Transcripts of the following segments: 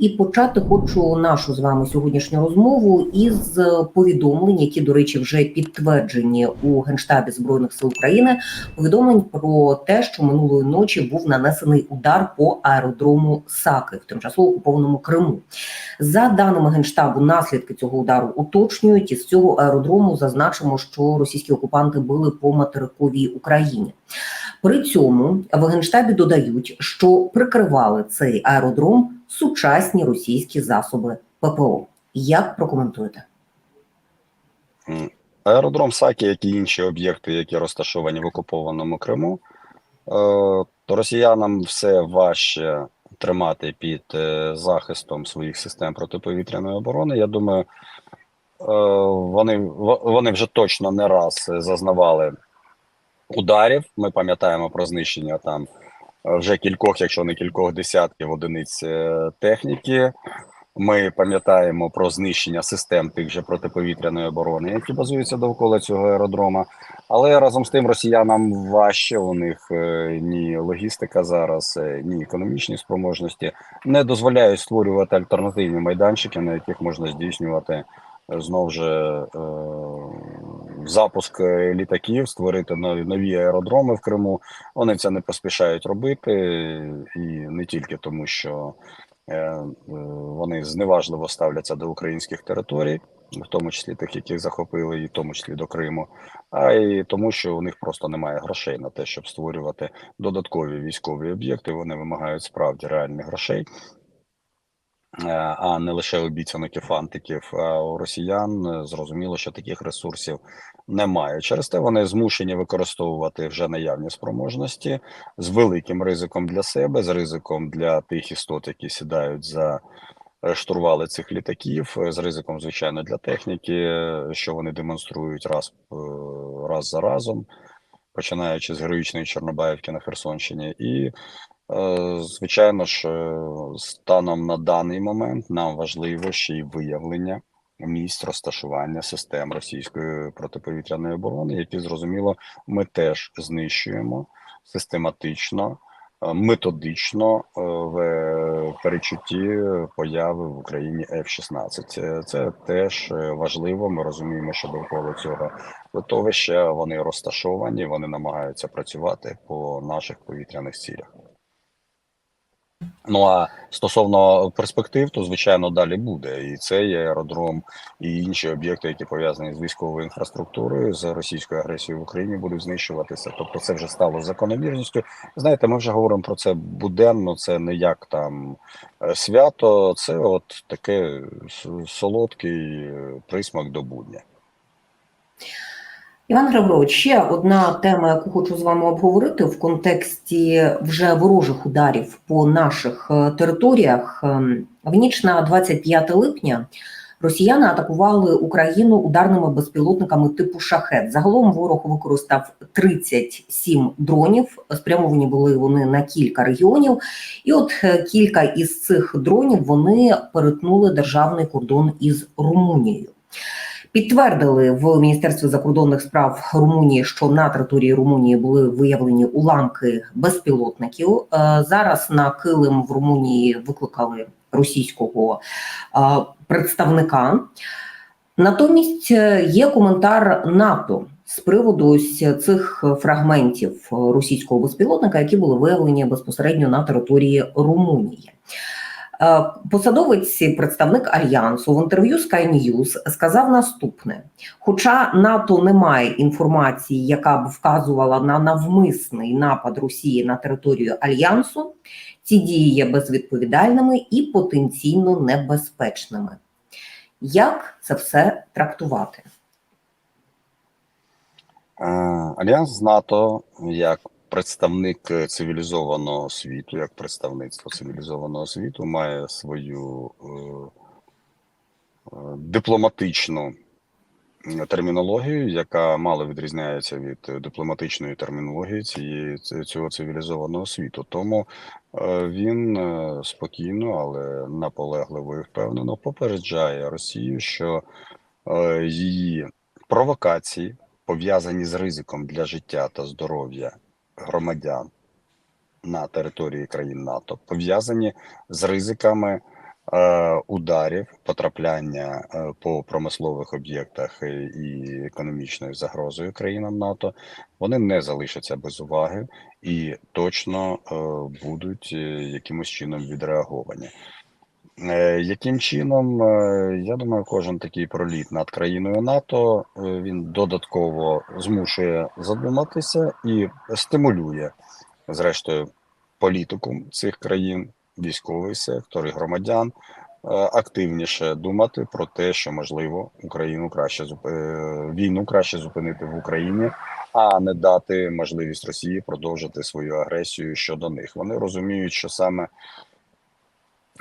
І почати хочу нашу з вами сьогоднішню розмову із повідомлень, які, до речі, вже підтверджені у генштабі збройних сил України. Повідомлень про те, що минулої ночі був нанесений удар по аеродрому Саки в тимчасово окупованому Криму. За даними генштабу, наслідки цього удару уточнюють. Із цього аеродрому зазначимо, що російські окупанти били по материковій Україні. При цьому в генштабі додають, що прикривали цей аеродром сучасні російські засоби ППО. Як прокоментуєте? Аеродром Сакі, як і інші об'єкти, які розташовані в окупованому Криму, е, то росіянам все важче тримати під е, захистом своїх систем протиповітряної оборони. Я думаю, е, вони, вони вже точно не раз зазнавали ударів. Ми пам'ятаємо про знищення там вже кількох, якщо не кількох десятків одиниць е, техніки. Ми пам'ятаємо про знищення систем тих же протиповітряної оборони, які базуються довкола цього аеродрома. Але разом з тим росіянам важче у них е, ні логістика зараз, е, ні економічні спроможності не дозволяють створювати альтернативні майданчики, на яких можна здійснювати е, знов же запуск е, літаків, створити нові, аеродроми в Криму. Вони це не поспішають робити, і не тільки тому, що е, е, вони зневажливо ставляться до українських територій, в тому числі тих, яких захопили, і в тому числі до Криму, а й тому, що у них просто немає грошей на те, щоб створювати додаткові військові об'єкти. Вони вимагають справді реальних грошей. А не лише обіцянок і фантиків. А у росіян зрозуміло, що таких ресурсів немає. Через те вони змушені використовувати вже наявні спроможності з великим ризиком для себе, з ризиком для тих істот, які сідають за е, штурвали цих літаків, е, з ризиком, звичайно, для техніки, е, що вони демонструють раз, раз за разом, починаючи з героїчної Чорнобаївки на Херсонщині. І Звичайно ж, станом на даний момент нам важливо ще й виявлення місць розташування систем російської протиповітряної оборони, які зрозуміло ми теж знищуємо систематично, е, методично е, в перечутті появи в Україні F-16. Це, це теж е, важливо. Ми розуміємо, що довкола цього литовища вони розташовані, вони намагаються працювати по наших повітряних цілях. Ну а стосовно перспектив, то звичайно далі буде і цей аеродром, і інші об'єкти, які пов'язані з військовою інфраструктурою, з російською агресією в Україні, будуть знищуватися. Тобто, це вже стало закономірністю. Знаєте, ми вже говоримо про це буденно. Це не як там е, свято, це от таке солодкий е, присмак до будня. Іван Григорович, ще одна тема, яку хочу з вами обговорити в контексті вже ворожих ударів по наших е, територіях. Ем, В ніч на 25 липня росіяни атакували Україну ударними безпілотниками типу шахет. Загалом ворог використав 37 дронів. Спрямовані були вони на кілька регіонів. І от е, кілька із цих дронів вони перетнули державний кордон із Румунією. Підтвердили в Міністерстві закордонних справ Румунії, що на території Румунії були виявлені уламки безпілотників. Е, Зараз на Килим в Румунії викликали російського е, представника. Натомість е, є коментар НАТО з приводу ось цих фрагментів російського безпілотника, які були виявлені безпосередньо на території Румунії. Е, Посадовець, представник альянсу в інтерв'ю Sky News сказав наступне: хоча НАТО не має інформації, яка б вказувала на навмисний напад Росії на територію альянсу, ці дії є безвідповідальними і потенційно небезпечними. Як це все трактувати? Е, Альянс з НАТО як представник е, цивілізованого світу, як представництво цивілізованого світу, має свою е, е, дипломатичну термінологію, яка мало відрізняється від е, дипломатичної термінології цієї цього цивілізованого світу. Тому е, він е, спокійно, але наполегливо і впевнено попереджає Росію, що е, її провокації пов'язані з ризиком для життя та здоров'я громадян на території країн НАТО, пов'язані з ризиками е, ударів, потрапляння е, по промислових об'єктах і- і економічною загрозою країнам НАТО, вони не залишаться без уваги і точно е, будуть е, якимось чином відреаговані. Е, Яким чином, Е, я думаю, кожен такий проліт над країною НАТО е, він додатково змушує задуматися і стимулює, зрештою, політику цих країн, військовий сектор і громадян активніше думати про те, що можливо Україну краще війну краще зупинити в Україні, а не дати можливість Росії продовжити свою агресію щодо них. Вони розуміють, що саме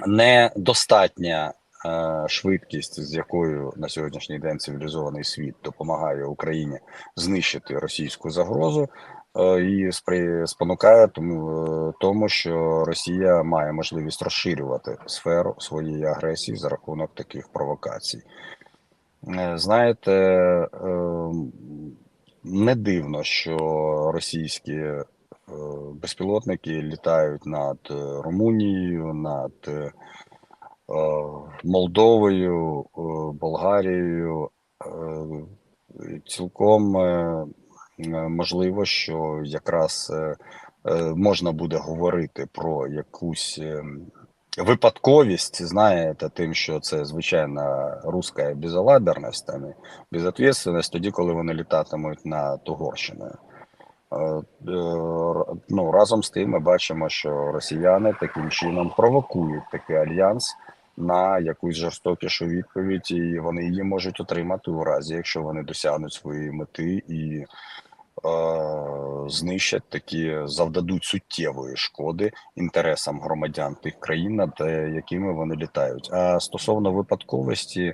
недостатня е, швидкість, з якою на сьогоднішній день цивілізований світ допомагає Україні знищити російську загрозу, е, і спонукає тому, е, тому, що Росія має можливість розширювати сферу своєї агресії за рахунок таких провокацій. Е, Знаєте, не дивно, що російські безпілотники літають над е, Румунією, над е, Молдовою, Болгарією. Цілком можливо, що якраз е, е, можна буде говорити про якусь е, випадковість, знаєте, тим, що це звичайна руська там, і тоді, коли вони літатимуть над Угорщиною. Е, е, Ну, разом з тим ми бачимо, що росіяни таким чином провокують такий альянс на якусь жорстокішу відповідь, і вони її можуть отримати у разі, якщо вони досягнуть своєї мети і е, знищать такі, завдадуть суттєвої шкоди інтересам громадян тих країн, над е, якими вони літають. А стосовно випадковості,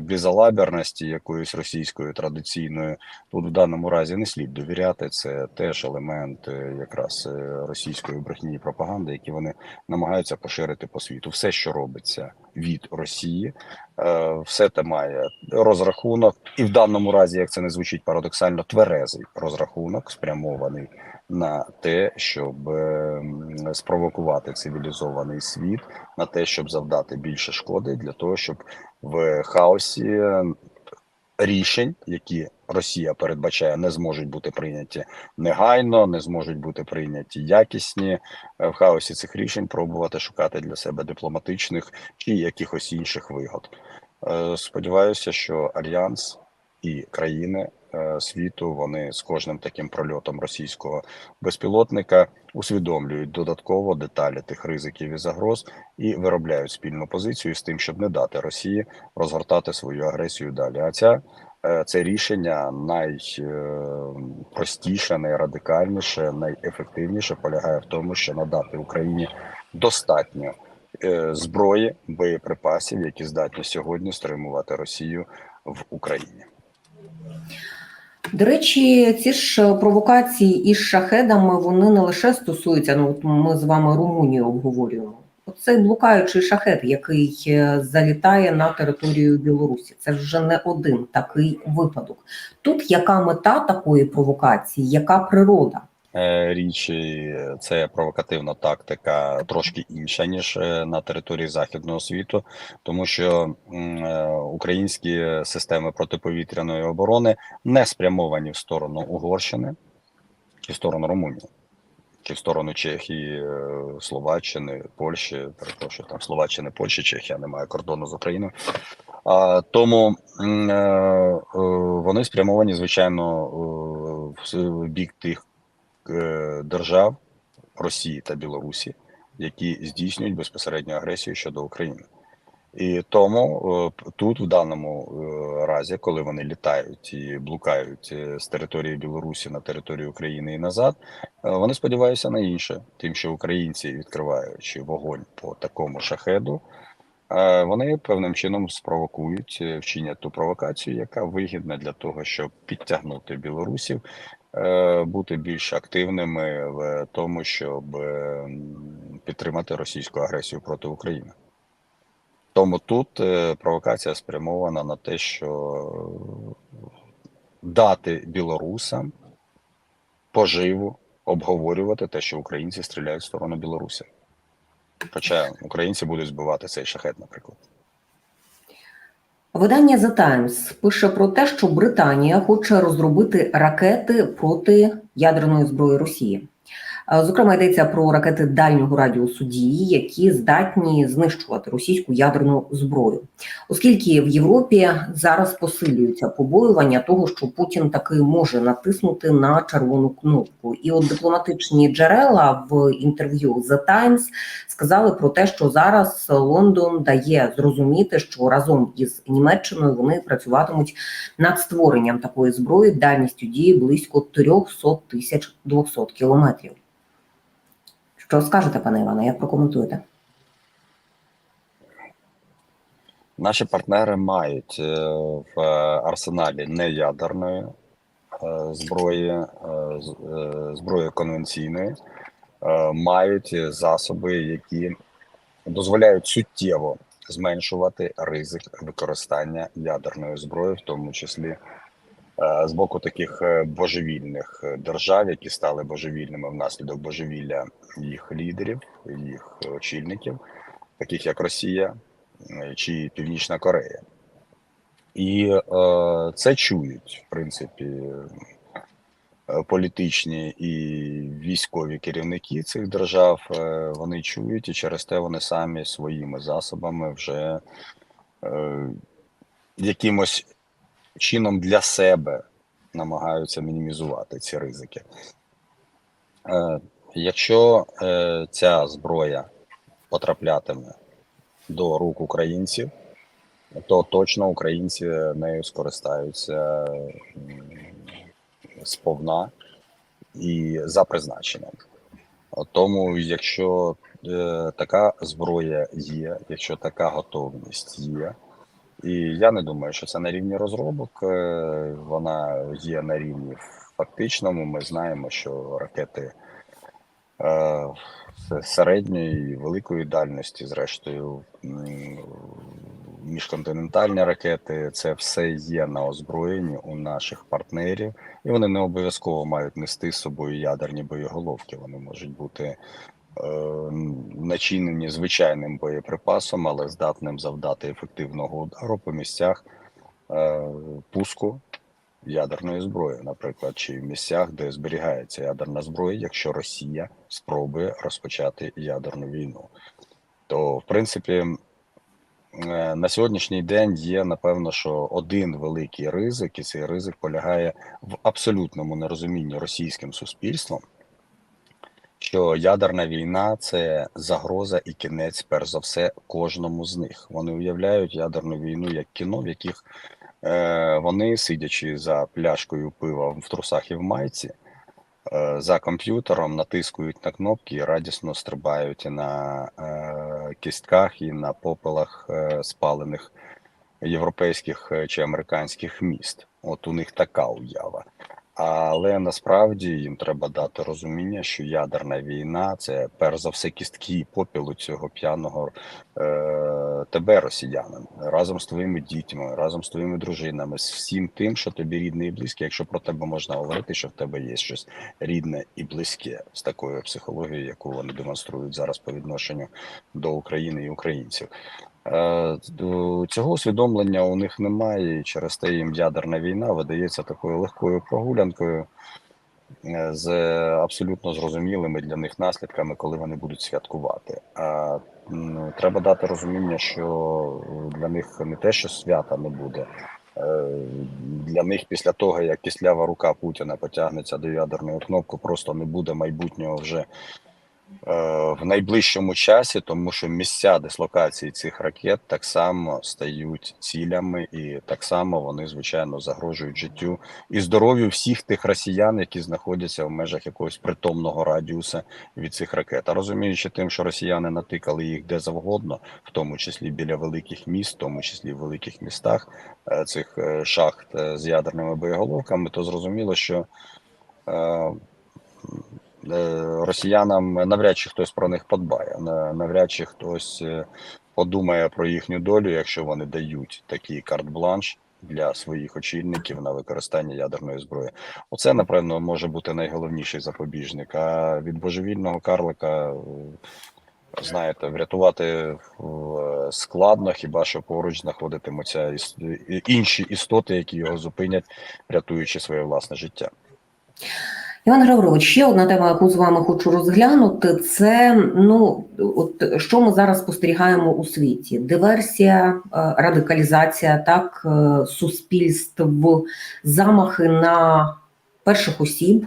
безалаберності якоїсь російської традиційної, тут в даному разі не слід довіряти. Це теж елемент е, якраз е, російської брехні і пропаганди, які вони намагаються поширити по світу. Все, що робиться від Росії, е, все те має розрахунок, і в даному разі, як це не звучить парадоксально, тверезий розрахунок спрямований на те, щоб е, спровокувати цивілізований світ, на те, щоб завдати більше шкоди, для того, щоб в хаосі рішень, які Росія передбачає, не зможуть бути прийняті негайно, не зможуть бути прийняті якісні е, в хаосі цих рішень, пробувати шукати для себе дипломатичних чи якихось інших вигод. Е, Сподіваюся, що альянс і країни світу вони з кожним таким прольотом російського безпілотника усвідомлюють додатково деталі тих ризиків і загроз і виробляють спільну позицію з тим, щоб не дати Росії розгортати свою агресію далі. А ця е, це рішення найпростіше, найрадикальніше, найефективніше полягає в тому, що надати Україні достатньо е, зброї, боєприпасів, які здатні сьогодні стримувати Росію в Україні. До речі, ці ж провокації із шахедами вони не лише стосуються. Ну, от ми з вами Румунію обговорюємо. Оцей блукаючий шахет, який е, залітає на територію Білорусі, це вже не один такий випадок. Тут яка мета такої провокації, яка природа? Е, річі це провокативна тактика трошки інша ніж е, на території західного світу, тому що е, українські системи протиповітряної оборони не спрямовані в сторону Угорщини чи в сторону Румунії, чи в сторону Чехії, е, Словаччини, Польщі. Перепрошую, там Словаччини, Польщі, Чехія немає кордону з Україною. А, тому е, е, вони спрямовані, звичайно, е, в бік тих е, держав Росії та Білорусі, які здійснюють безпосередню агресію щодо України. І тому е, тут, в даному е, разі, коли вони літають і блукають е, з території Білорусі на територію України і назад, е, вони сподіваються на інше, тим, що українці, відкриваючи вогонь по такому шахеду, е, вони певним чином спровокують, е, вчинять ту провокацію, яка вигідна для того, щоб підтягнути білорусів, е, бути більш активними в тому, щоб е, підтримати російську агресію проти України. Тому тут е, провокація спрямована на те, що дати білорусам поживу обговорювати те, що українці стріляють в сторону Білорусі. Хоча українці будуть збивати цей шахет, наприклад. Видання The Times пише про те, що Британія хоче розробити ракети проти ядерної зброї Росії. Е, Зокрема, йдеться про ракети дальнього радіусу дії, які здатні знищувати російську ядерну зброю, оскільки в Європі зараз посилюються побоювання того, що Путін таки може натиснути на червону кнопку. І от дипломатичні джерела в інтерв'ю The Times сказали про те, що зараз Лондон дає зрозуміти, що разом із Німеччиною вони працюватимуть над створенням такої зброї дальністю дії близько 300 тисяч 200 кілометрів. Що скажете, пане Іване, як прокоментуєте? Наші партнери мають е, в арсеналі неядерної е, зброї, е, е, зброї конвенційної, е, мають засоби, які дозволяють суттєво зменшувати ризик використання ядерної зброї, в тому числі е, з боку таких е, божевільних е, держав, які стали божевільними внаслідок божевілля їх лідерів, їх очільників, таких як Росія е, чи Північна Корея. І е, це чують, в принципі, е, політичні і військові керівники цих держав. Е, вони чують, і через те вони самі своїми засобами вже е, якимось чином для себе намагаються мінімізувати ці ризики. Е, якщо е, ця зброя потраплятиме до рук українців, то точно українці нею скористаються сповна і за призначенням. Тому, якщо е, така зброя є, якщо така готовність є, і я не думаю, що це на рівні розробок, е, вона є на рівні фактичному. Ми знаємо, що ракети е, середньої і великої дальності, зрештою, міжконтинентальні ракети, це все є на озброєнні у наших партнерів, і вони не обов'язково мають нести з собою ядерні боєголовки. Вони можуть бути е, начинені звичайним боєприпасом, але здатним завдати ефективного удару по місцях е, пуску ядерної зброї, наприклад, чи в місцях, де зберігається ядерна зброя, якщо Росія спробує розпочати ядерну війну. То, в принципі, е, на сьогоднішній день є напевно, що один великий ризик, і цей ризик полягає в абсолютному нерозумінні російським суспільством, що ядерна війна це загроза і кінець, перш за все, кожному з них. Вони уявляють ядерну війну як кіно, в яких е, вони, сидячи за пляшкою пива в трусах і в майці, е, за комп'ютером натискають на кнопки і радісно стрибають на е, кістках і на попелах е, спалених європейських е, чи американських міст. От у них така уява. Але насправді їм треба дати розуміння, що ядерна війна це перш за все кістки і попілу цього п'яного е, тебе, росіянин, разом з твоїми дітьми, разом з твоїми дружинами, з всім тим, що тобі рідне і близьке. Якщо про тебе можна говорити, що в тебе є щось рідне і близьке з такою психологією, яку вони демонструють зараз по відношенню до України і українців. Е, Цього усвідомлення у них немає, і через те їм ядерна війна видається такою легкою прогулянкою е, з абсолютно зрозумілими для них наслідками, коли вони будуть святкувати. А треба дати розуміння, що для них не те, що свята не буде. е, Для них після того, як кислява рука Путіна потягнеться до ядерної кнопки, просто не буде майбутнього вже в найближчому часі, тому що місця дислокації цих ракет так само стають цілями, і так само вони звичайно загрожують життю і здоров'ю всіх тих росіян, які знаходяться в межах якогось притомного радіуса від цих ракет. А розуміючи тим, що росіяни натикали їх де завгодно, в тому числі біля великих міст, в тому числі в великих містах е, цих е, шахт е, з ядерними боєголовками, то зрозуміло, що е, е, росіянам навряд чи хтось про них подбає, навряд чи хтось е, подумає про їхню долю, якщо вони дають такий карт-бланш для своїх очільників на використання ядерної зброї. Оце, напевно, може бути найголовніший запобіжник. А від божевільного карлика е, знаєте, врятувати е, складно, хіба що поруч знаходитимуться інші істоти, які його зупинять, рятуючи своє власне життя. Іван Григорович, ще одна тема, яку з вами хочу розглянути, це ну от що ми зараз спостерігаємо у світі: диверсія, е, радикалізація, так е, суспільств, замахи на перших осіб.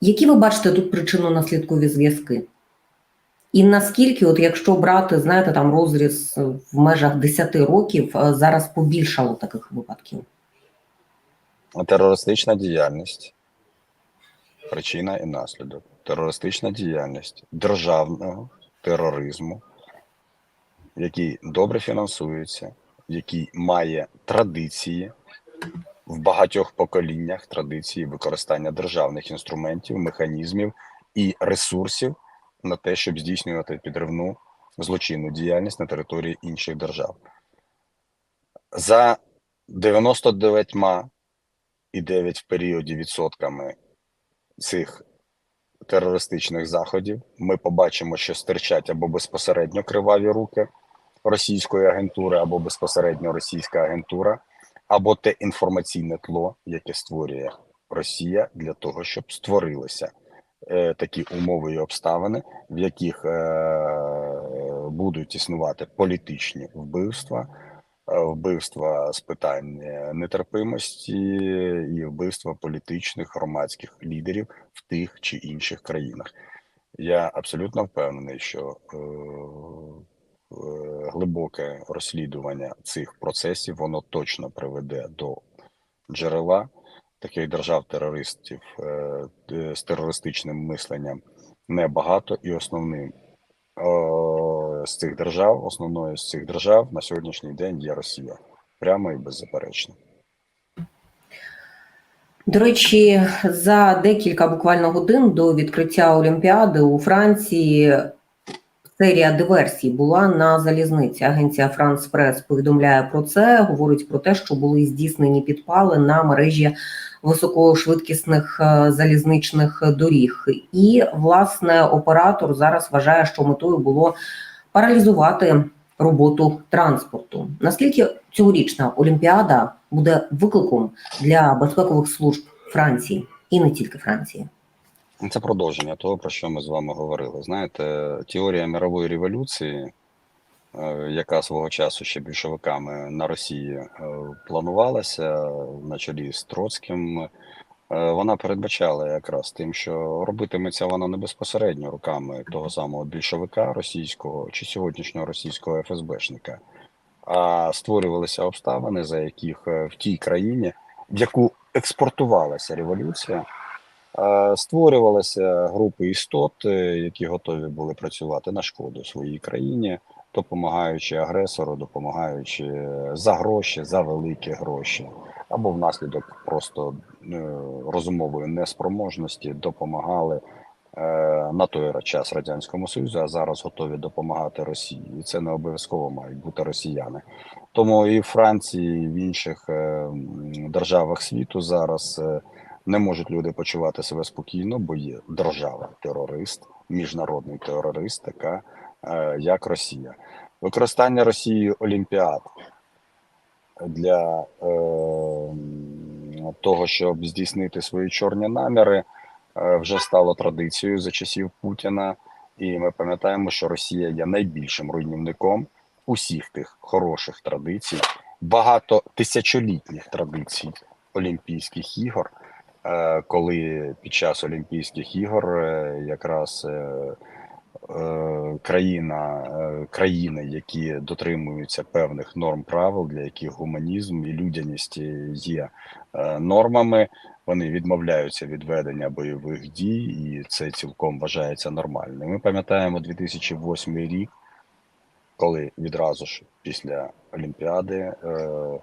Які ви бачите тут причинно-наслідкові зв'язки? І наскільки, от якщо брати, знаєте, там розріз в межах 10 років, е, зараз побільшало таких випадків? Терористична діяльність, причина і наслідок. Терористична діяльність державного тероризму, який добре фінансується, який має традиції в багатьох поколіннях традиції використання державних інструментів, механізмів і ресурсів на те, щоб здійснювати підривну злочинну діяльність на території інших держав. За 99 і 9 в періоді відсотками цих терористичних заходів. Ми побачимо, що стирчать або безпосередньо криваві руки російської агентури, або безпосередньо російська агентура, або те інформаційне тло, яке створює Росія для того, щоб створилися е, такі умови і обставини, в яких е, будуть існувати політичні вбивства, вбивства з питань е, нетерпимості і вбивства політичних громадських лідерів в тих чи інших країнах. Я абсолютно впевнений, що е, е, глибоке розслідування цих процесів воно точно приведе до джерела таких держав-терористів е, е, з терористичним мисленням небагато, і основним е, з цих держав, основною з цих держав на сьогоднішній день є Росія, прямо і беззаперечно. До речі, за декілька буквально годин до відкриття Олімпіади у Франції серія диверсій була на залізниці. Агенція Франс Прес повідомляє про це, говорить про те, що були здійснені підпали на мережі високошвидкісних е, залізничних доріг. І власне оператор зараз вважає, що метою було паралізувати роботу транспорту. Наскільки цьогорічна Олімпіада буде викликом для безпекових служб Франції і не тільки Франції? Це продовження того, про що ми з вами говорили. Знаєте, теорія мирової революції, е, яка свого часу ще більшовиками на Росії е, планувалася на чолі з Троцьким, вона передбачала якраз тим, що робитиметься вона не безпосередньо руками того самого більшовика російського чи сьогоднішнього російського ФСБшника, а створювалися обставини, за яких е, в тій країні, в яку експортувалася революція. Е, Створювалися групи істот, е, які готові були працювати на шкоду своїй країні, допомагаючи агресору, допомагаючи е, за гроші, за великі гроші, або внаслідок просто е, розумової неспроможності допомагали е, на той час радянському союзу, а зараз готові допомагати Росії, і це не обов'язково мають бути росіяни. Тому і в Франції, і в інших е, державах світу зараз. е, не можуть люди почувати себе спокійно, бо є держава терорист, міжнародний терорист, така е, як Росія. Використання Росії Олімпіад для е, того, щоб здійснити свої чорні наміри, е, вже стало традицією за часів Путіна. І ми пам'ятаємо, що Росія є найбільшим руйнівником усіх тих хороших традицій, багато тисячолітніх традицій Олімпійських ігор е, коли під час Олімпійських ігор е, якраз країна, е, країни, які дотримуються певних норм правил, для яких гуманізм і людяність є е, нормами, вони відмовляються від ведення бойових дій, і це цілком вважається нормальним. Ми пам'ятаємо 2008 рік, коли відразу ж після Олімпіади е, е,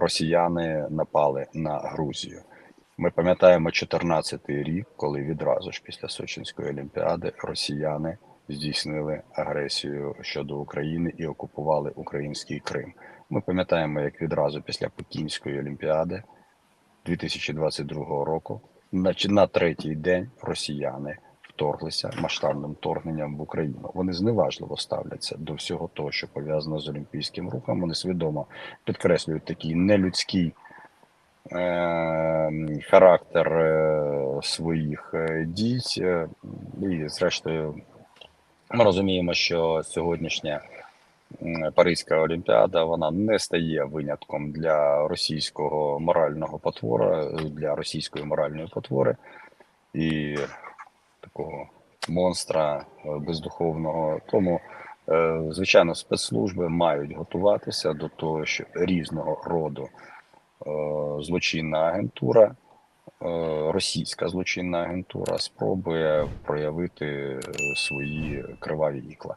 росіяни напали на Грузію. Ми пам'ятаємо 14-й рік, коли відразу ж після Сочинської олімпіади росіяни здійснили агресію щодо України і окупували український Крим. Ми пам'ятаємо, як відразу після Пекінської олімпіади 2022 року, на, на третій день росіяни вторглися масштабним вторгненням в Україну. Вони зневажливо ставляться до всього того, що пов'язано з олімпійським рухом. Вони свідомо підкреслюють такий нелюдський характер е, своїх е, дій. Е, І, зрештою, ми розуміємо, що сьогоднішня Паризька Олімпіада вона не стає винятком для російського морального потвора, для російської моральної потвори і такого монстра бездуховного. Тому, звичайно, спецслужби мають готуватися до того, що різного роду злочинна агентура, е, російська злочинна агентура спробує проявити е, свої криваві ікла.